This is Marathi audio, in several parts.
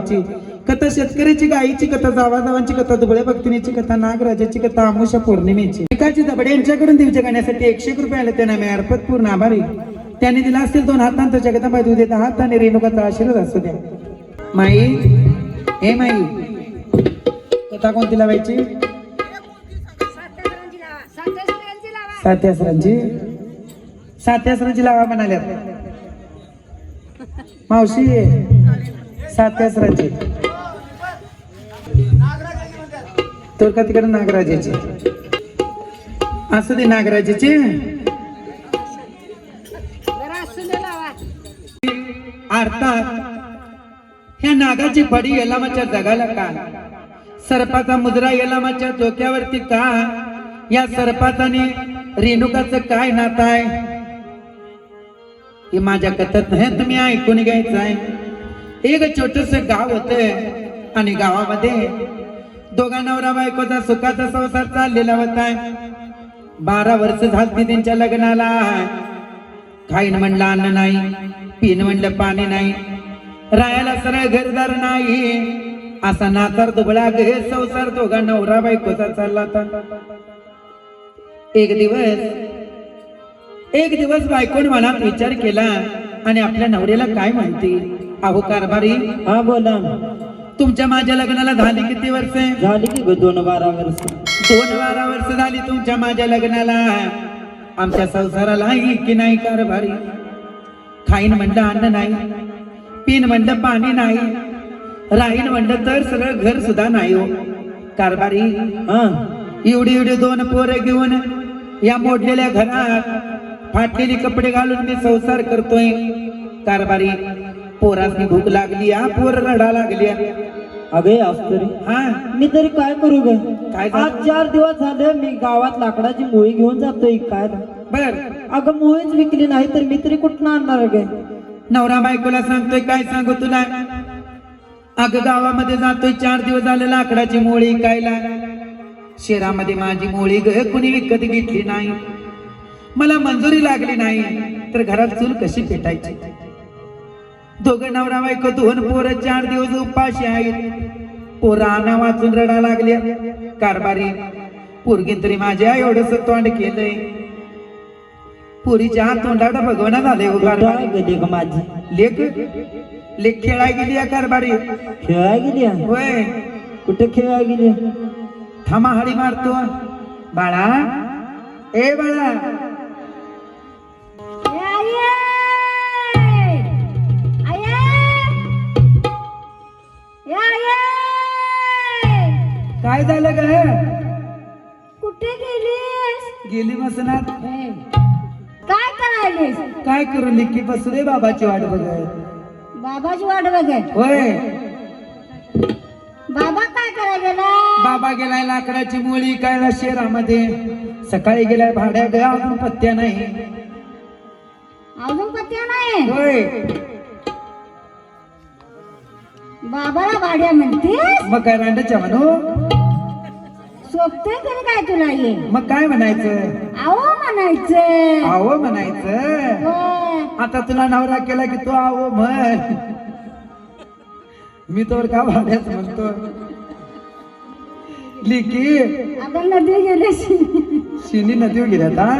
गावाची कथा शेतकऱ्याची गायीची कथा जावाजावांची कथा दुबळ्या भक्तिनीची कथा नागराजाची कथा आमुषा पौर्णिमेची. एकाची दबडे यांच्याकडून दिवच्या गाण्यासाठी एकशे रुपये आले त्यांना मी अर्पत पूर्ण आभारी. त्यांनी दिला असतील दोन हातांचा जगदंबा देऊ देत हात आणि रेणुकाचा आशीर्वाद असू द्या. माई हे माई. कथा कोणती लावायची? सात्यासरांची. सात्यासरांची लावा म्हणाल्यात. मावशी सात्यासरांची. तर का तिकडे नागराजाचे. असू दे नागराजाचे. अर्थात ह्या नागाची फडी यलामाच्या जगाला का? सर्पाचा मुद्रा यलामाच्या डोक्यावरती का? या सर्पाचाने रेणुकाचं काय नातं आहे? हे माझ्या कथत नाही तुम्ही ऐकून घ्यायचं आहे. एक छोटस गाव होत आणि गावामध्ये दोघा नवरा बायकोचा सुखाचा संसार चाललेला होता. बारा वर्ष झाली त्यांच्या लग्नाला. खाईन म्हणलं अन्न नाही पिन म्हणलं पाणी नाही रायाला सरळ घरदार नाही. असा नातार दुबळा घे संसार दोघा नवरा बायकोचा चालला होता. एक दिवस एक दिवस बायकोन मनात विचार केला आणि आपल्या नवऱ्याला काय म्हणते अहो कारभारी. हा बोला. तुमच्या माझ्या लग्नाला झाली किती वर्ष? झाली की दोन बारा वर्ष. दोन बारा वर्ष झाली तुमच्या माझ्या लग्नाला. आमच्या संसाराला ही की नाही कारभारी? खाईन म्हणलं अन्न नाही पिन म्हणलं पाणी नाही राहीन म्हणलं तर सगळं घर सुद्धा नाही हो. कारभारी हा. एवढी एवढी दोन पोरं घेऊन या मोडलेल्या घरात फाटलेली कपडे घालून मी संसार करतोय. कारभारी पोरासनी भूक लागली हा पोर रडा लागली अगे तरी हा. मी तरी काय करू ग? काय? आज चार दिवस झाले मी गावात लाकडाची मोळी घेऊन जातोय काय बर. अगं मोळीच विकली नाही तर मी तरी कुठं आणणार गे? नवरा बायकोला सांगतोय काय सांगू तुला? अग गावामध्ये जातोय चार दिवस झाले लाकडाची मोळी कायला शहरामध्ये माझी मोळी ग कुणी विकत घेतली नाही. मला मंजुरी लागली नाही तर घरात चूल कशी पेटायची? दोघं नवरा बायको दोन पोरं चार दिवस उपाशी आहेत. पोरं आणा वाचून रडा लागल्या. कारभारी पोरगी तरी माझ्या एवढस तोंड केलंय. पुरीच्या तोंडाला भगवना झाले हो माझी? लेख लेख खेळाय गेली या कारभारी. खेळाय गेली? होय. कुठे खेळाय गेली? थांबा हाडी मारतो. बाळा. ए बाळा. काय झालं ग? कुठे गेलीस? गेली मसनात काय करायलीस? काय करू लिखी बसू रे बाबाची वाट बघत बाबाची वाट बघत होय. बाबा काय करायला गेला? बाबा गेलाय लाकडाची मुळी काय शहरामध्ये? सकाळी गेलाय भाड्या गया अजून पत्त्या नाही. अजून पत्या नाही? होय. बाबाला भाड्या म्हणतेस? मग काय रांडाच्या म्हणू सोपते तरी काय तुला ये मग काय म्हणायचं? आहो म्हणायचं. आहो म्हणायचं? होय. आता तुला नवरा केला की तू आहो म्हण. मी तर का भाड्याच म्हणतो? लिकी. आता नदी गेलीस शिनी. नदी गेल्यात हा?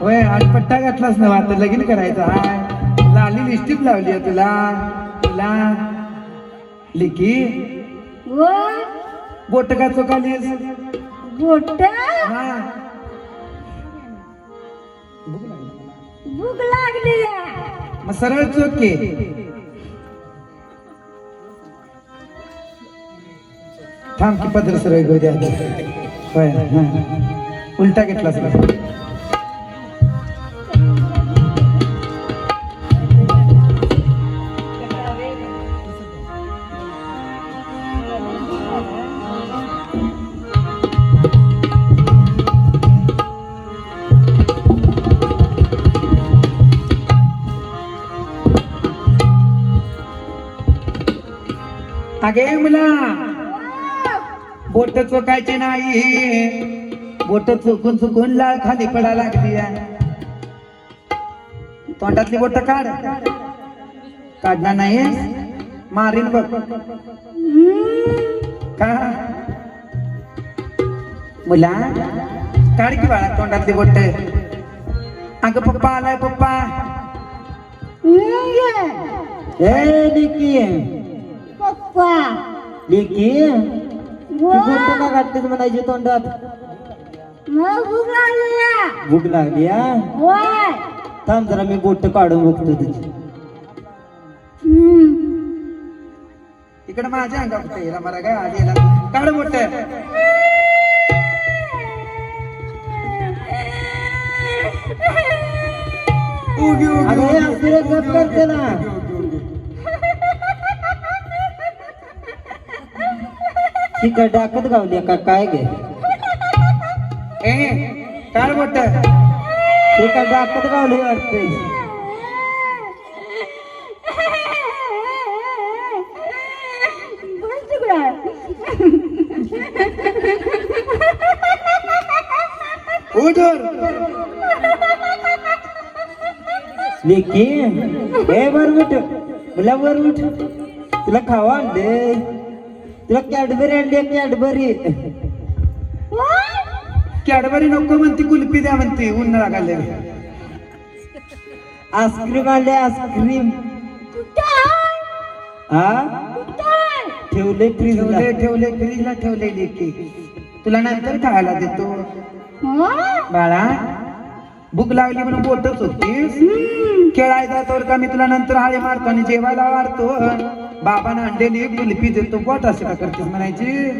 होय आज पट्टा घातलाच ना आता लगीन करायचं हाय लाली लिस्टिप लावली आहे तुला. तुला. लिकी. व? बोट का चोकालीस हा. भूक लागली मग सरळ चोके थांब की पदर सरळ घेऊ द्या हा. उलटा घेतला सर अगे मुला. बोट चोकायचे नाही. बोट चुकून चुकून लाळ खाली पडा लागली. तोंडातली बोट काढ. काढणार नाही मारीन बघ. का? मुला काढ की बाळा तोंडातली बोट. अगं पप्पा आलाय पप्पा. ए लिकी पप्पा. लिकी बोट का काढतेस म्हणायची तोंडात? मग भूक लागली ना. भूक लागली हा? होय. थांब जरा मी बोट काढून बघतो तुझी हम्म. इकडे माझ्या अंगा कुठे येला मला काय आज येला काढ बोट. उगी उगी असं गप करते ना. ती काय डाकत गावली का काय गे? ए काढ बोट ते काय डाकत गावली वाटते. उठून लेकी ए वर उठ. मला वर उठ. तुला खावा आणले तुला कॅडबरी आणली कॅडबरी. कॅडबरी नको म्हणती कुल्फी द्या म्हणती ऊन लागायला आईस्क्रीम आणले आईस्क्रीम? हा? ठेवले फ्रीजला ठेवले ठेवले फ्रीजला ठेवलेली की. तुला नंतर खायला देतो? बाळा भूक लागली म्हणून बोटच होतीस खेळायचा तर का मी तुला नंतर हाळे मारतो आणि जेवायला वाढतो? बाबांना अंडेली कुल्फी देतो पोट असे का करतेस म्हणायची?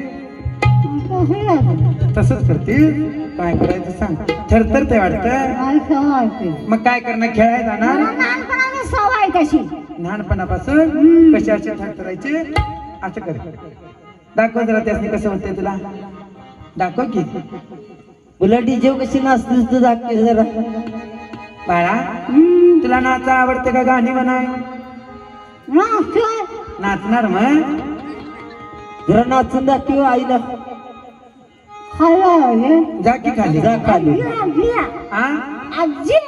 तसंच करतीस? काय करायचं सांग. थरथर ते वाटतं. मग काय करणं? खेळायला जाणार? सवय कशी लहानपणापासून? कशी असे थरथरायचे असं कर. दाखव जरा त्यासनी कसं होतंय तुला. दाखव की. तुला डीजे कशी नाचतेस तू? दाखव जरा. बाळा तुला नाचा आवडते का गाणी म्हणा. नाचणार मग? जरा नाचून दाखव आईला. हे. जा की खाली. जा खाली. आजी.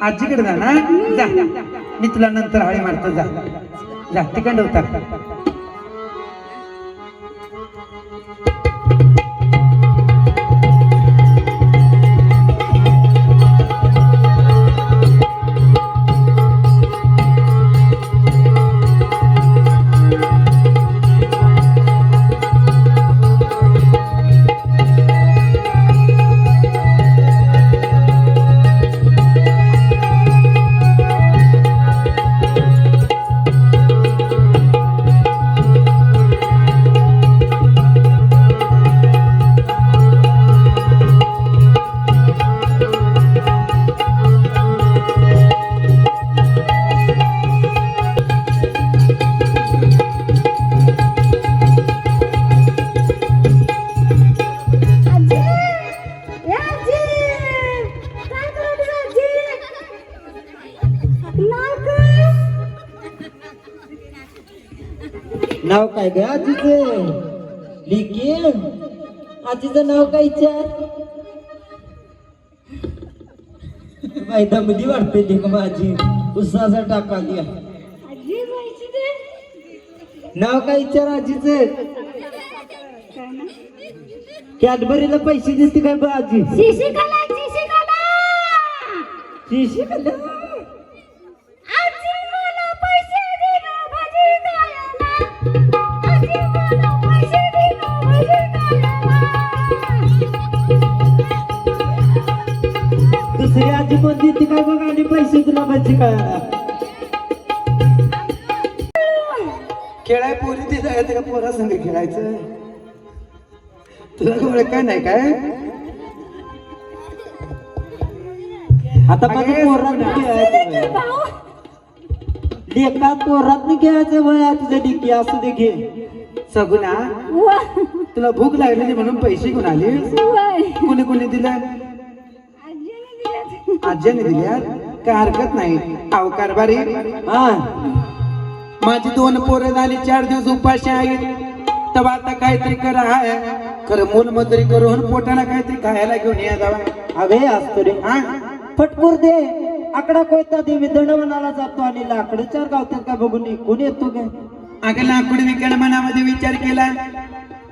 आजीकडे जा ना. जा. मी तुला नंतर हळी मारतो. जा. जा. तिकडं उतर. आजीचं लिकी आजीचं नाव काय विचार बाई दमली वाटते लेक माझी उसाचा टाका द्या. नाव काय विचार आजीचं कॅडबरीला पैसे देते काय बा आजी शिशिकला, शिशिकला. पोरी ते जायचं का पोरा संग खेळायचं तुला ओळख काय नाही काय? आता माझं पोरात खेळायचं पोरात खेळायचं वय आहे तुझं डिकी असू दे घे. सगुना वा, तुला भूक लागलेली म्हणून पैसे घेऊन आली वय. कुणी कुणी दिलं? आजीने दिलं. आज्याने दिल्या काय हरकत नाही. अहो कारभारी. हा. माझी दोन पोरं झाली चार दिवस उपाशी आहेत तर आता काहीतरी करा आहे खरं मूल मजुरी करून पोटाला काहीतरी खायला घेऊन या जावा. अगे असतो रे हा? फटपूर दे. आकडा कोयता देवी दंडवनाला जातो आणि लाकडं चार गावतात का बघून कोण येतो काय अगं लाकूड विकायला मनामध्ये विचार केला.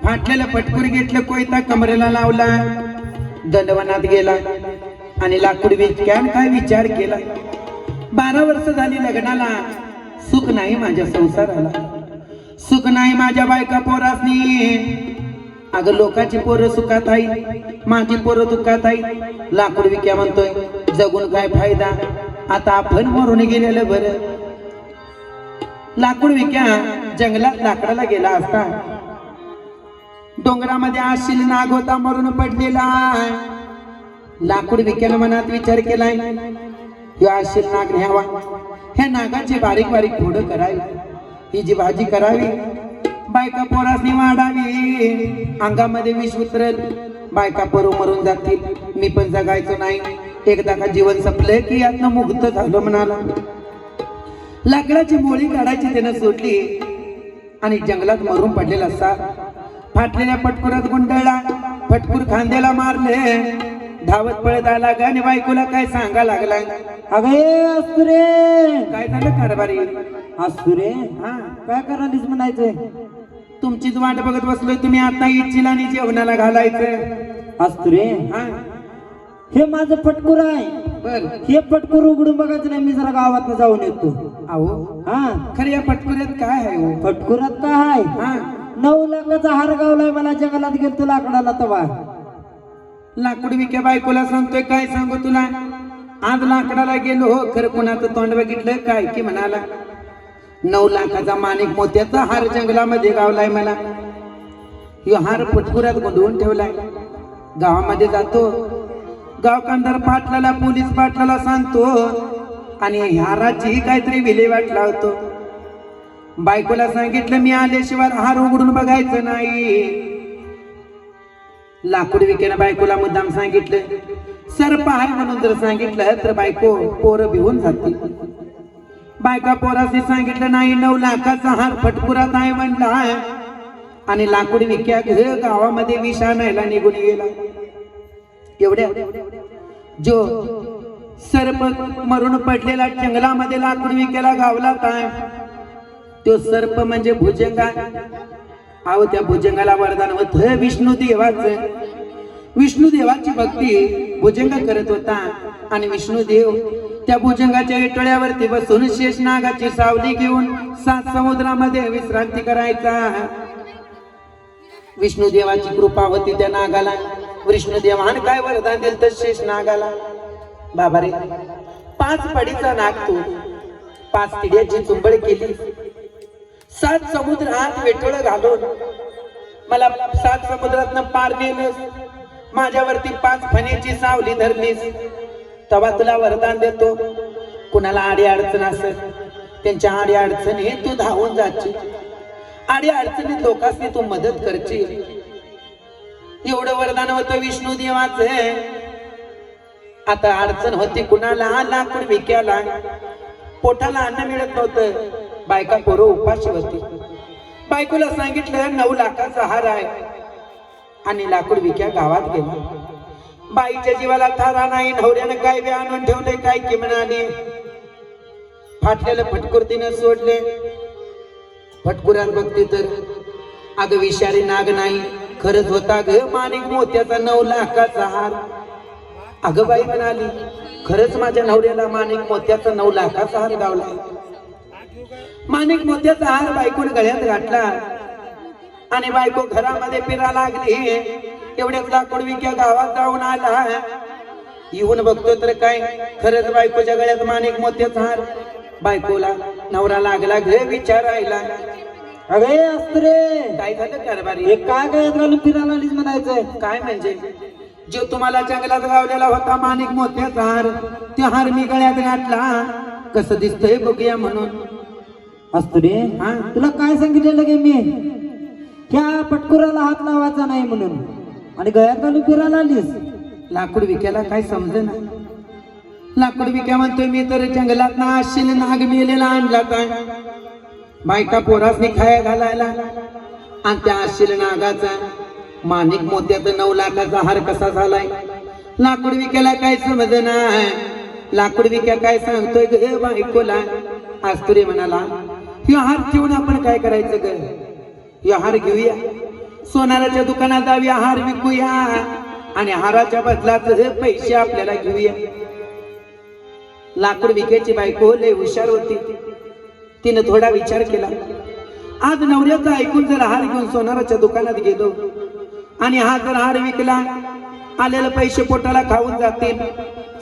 फाटलेलं पटकूर घेतलं कोयता कमरेला लावला. दंडवनात गेला आणि लाकूड विक्यान काय विचार केला. बारा वर्ष झाली लग्नाला. सुख नाही माझ्या संसाराला. सुख नाही माझ्या बायका पोरासनी. अगं लोकांची पोरं सुखात आहे माझी पोरं दुःखात आहे. लाकूड विक्या म्हणतोय जगून काय फायदा? आता आपण मरून गेलेलं बरं. लाकूड विक्या जंगलात लाकडाला गेला असता. डोंगरामध्ये आशील नाग होता मरून पडलेला. लाकूड विक्यानं मनात विचार केलाय आशिल नाग न्यावा. ह्या नागाचे बारीक बारीक फोडं करावी ही जी भाजी करावी बायका पोरासनी वाढावी. अंगामध्ये विष उतरल. बायका परू मरून जातील. मी पण जगायचो नाही. एकदा का जीवन संपलं की यातनं मुक्त झालं म्हणाला. लाकडाची मोळी काढायची त्यानं सोडली. आणि जंगलात मरून पडलेला असा फाटलेल्या पटकुरात गुंडळला. फटकूर खांद्याला मारले. धावत पळत आला ग आणि बायकोला काय सांगा लागला? अगं असुरे काय झालं कारभारी? असुरे हा. काय करालीस म्हणायचंय तुमचीच वाट बघत बसलोय तुम्ही आता इच्छिला आणि जेवणाला घालायचं. असुरे हा. हे माझं फटकूर आहे. बर. हे फटकूर उघडून बघायचं नाही मी जरा गावात जाऊन येतो. अहो. हा. खरं या पटकुऱ्यात काय आहे हो? फटकुरात काय आहे. हा. नऊ लाखाचा हार गावलाय मला जंगलात गेलतो लाकडाला तवा. लाकूड विक्या बायकोला सांगतोय काय सांगू तुला? आज लाकडाला गेलो हो खरं कुणाचं तोंड बघितलं? काय की म्हणाला? नऊ लाखाचा माणिक मोत्याचा हार जंगलामध्ये गावलाय मला. यो हार फुटपुरात गुंडवून ठेवलाय. गावामध्ये जातो. गावकांदार पाटलाला पोलीस पाटलाला सांगतो. आणि हाराची काहीतरी विल्हेवाट लावतो. बायकोला सांगितलं मी आल्याशिवाय हार उघडून बघायचं नाही. लाकूड विकेनं बायकोला मुद्दाम सांगितलं. सर्प आहे म्हणून जर सांगितलं तर बायको पोरं भिवून जाते बायका पोराशी सांगितलं नाही नऊ लाखाचा हार फटपुरात आहे म्हणला. आणि लाकूड विक्या घे गावामध्ये विष आणायला निघून गेला. एवढ्या. जो सर्प मरून पडलेला जंगलामध्ये लाकूड विक्याला गावला काय तो सर्प म्हणजे भुजंगा. आव त्या भुजंगाला वरदान होत विष्णू देवाचं. विष्णू देवाची भक्ती भुजंग करत होता. आणि विष्णू देव त्या भुजंगाच्या इटळ्यावरती बसून शेष नागाची सावली घेऊन सात समुद्रामध्ये विश्रांती करायचा. विष्णू देवाची कृपा होती त्या नागाला. विष्णू देवान काय वरदान दिलं तर शेष नागाला? बाबा रे पाच पडीचा नाग तू. पाच किड्याची चुंबळ केली. सात समुद्रात वेटोळ घालून मला सात समुद्रातनं पार नेलंस. माझ्यावरती पाच फणीची सावली धरलीस. तवा तुला वरदान देतो. कुणाला आडी अडचण असेल त्यांच्या आडी अडचणी तू धावून जाची आडी अडचणीत लोकांनी तू मदत करची एवढं वरदान होतं विष्णू देवाचं. आता अडचण होती कुणाला? लाकूड विक्याला. पोटाला अन्न मिळत नव्हतं. बायका पोरं उपाशी होती. बायकोला सांगितलं नऊ लाखाचा हार आहे. आणि लाकूड विक्या गावात गेला. बाईच्या जीवाला थारा नाही नवऱ्यानं काय बी आणून ठेवले काय की म्हणाले फाटलेलं फटकुर सोडले. फटकुरात बघते तर अगं विषारी नाग नाही खरंच होता ग माणिक मोत्याचा नऊ लाखाचा हार. अगं बाई म्हणाली खरंच माझ्या नवऱ्याला माणिक मोत्याचा नऊ लाखाचा हार गावला माणिक मोत्याचा हार बायकोन गळ्यात घातला. आणि बायको घरामध्ये फिरा लागली. एवढ्याच लाकूड विक्या गावात जाऊन आला. येऊन बघतो तर काय खरंच बायकोच्या गळ्यात माणिक मोत्याचा हार. बायकोला नवरा लागला घे विचारायला. अगे असुरे काय झालं कारभारी? हे काय गळ्यात घालून फिरायला आलीस म्हणायचंय काय म्हणजे? जो तुम्हाला जंगलात गावलेला होता माणिक मोत्याचा हार त्या हार मी गळ्यात घातला. कसं दिसतंय बघूया म्हणून. असुरे हा? तुला काय सांगितलेलं गे मी? त्या पटकुराला हात लावायचा नाही म्हणून. आणि गळ्यात घालून फिरायला आलीस? लाकूड विकायला काय समजेना. लाकूड विक्या म्हणतोय मी तर जंगलात ना आशिल नाग मेलेला आणला काय? बायका पोरासनी खाया घालायला. आणि त्या आशिल नागाचा माणिक मोत्याचा नऊ लाखाचा हार कसा झालाय? लाकूड विकायला काय समजना? लाकूड विक्या काय सांगतोय ग बायकोला? आज तुरे म्हणाला ह्यो हार ठेवून आपण काय करायचं ग? ह्यो हार घेऊया. सोनाराच्या दुकानात जाऊया हार विकूया. आणि हाराच्या बदलात हे पैसे आपल्याला घेऊया. लाकूड विकायची बायको लय हुशार होती. तिने थोडा विचार केला. आज नवऱ्याचा ऐकून जर हार घेऊन सोनाराच्या दुकानात गेलो आणि हा जर हार विकला आलेले पैसे पोटाला खाऊन जातील.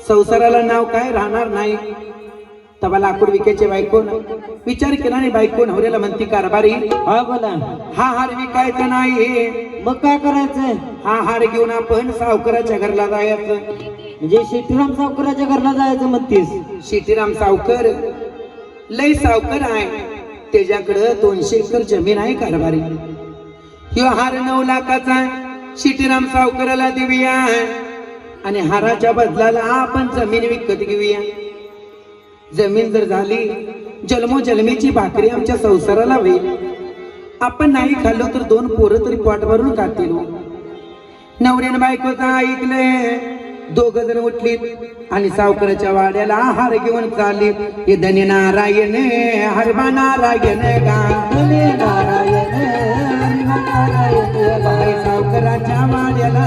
संसाराला नाव काय राहणार नाही. तबा लाकूड विकायचे बायको विचार केला आणि बायको नवऱ्याला म्हणती कारभारी हा बोला. हा हार विकायचा नाही मग काय करायचं? हा हार घेऊन आपण सावकाराच्या घरला जायचं. म्हणजे शेतीराम सावकाराच्या घरला जायचं म्हणतेस? शेतीराम सावकर लय सावकर आहे. त्याच्याकडं दोनशे एकर जमीन आहे कारभारी. ह्यो हार नऊ लाखाचा शेतीराम सावकाराला देऊया. आणि हाराच्या बदलाला आपण जमीन विकत घेऊया. जमीन जर झाली जन्मोजन्मीची भाकरी आमच्या संसाराला होईल आपण नाही खाल्लो तर दोन पोरं तरी पोट भरून खातील हो. बायकोचा ऐकले दोघ जण उठलीत आणि सावकाराच्या वाड्याला आहार घेऊन चालली हे धनी नारायण हरबा नारायण गा नारायण नारायण सावकाराच्या वाड्याला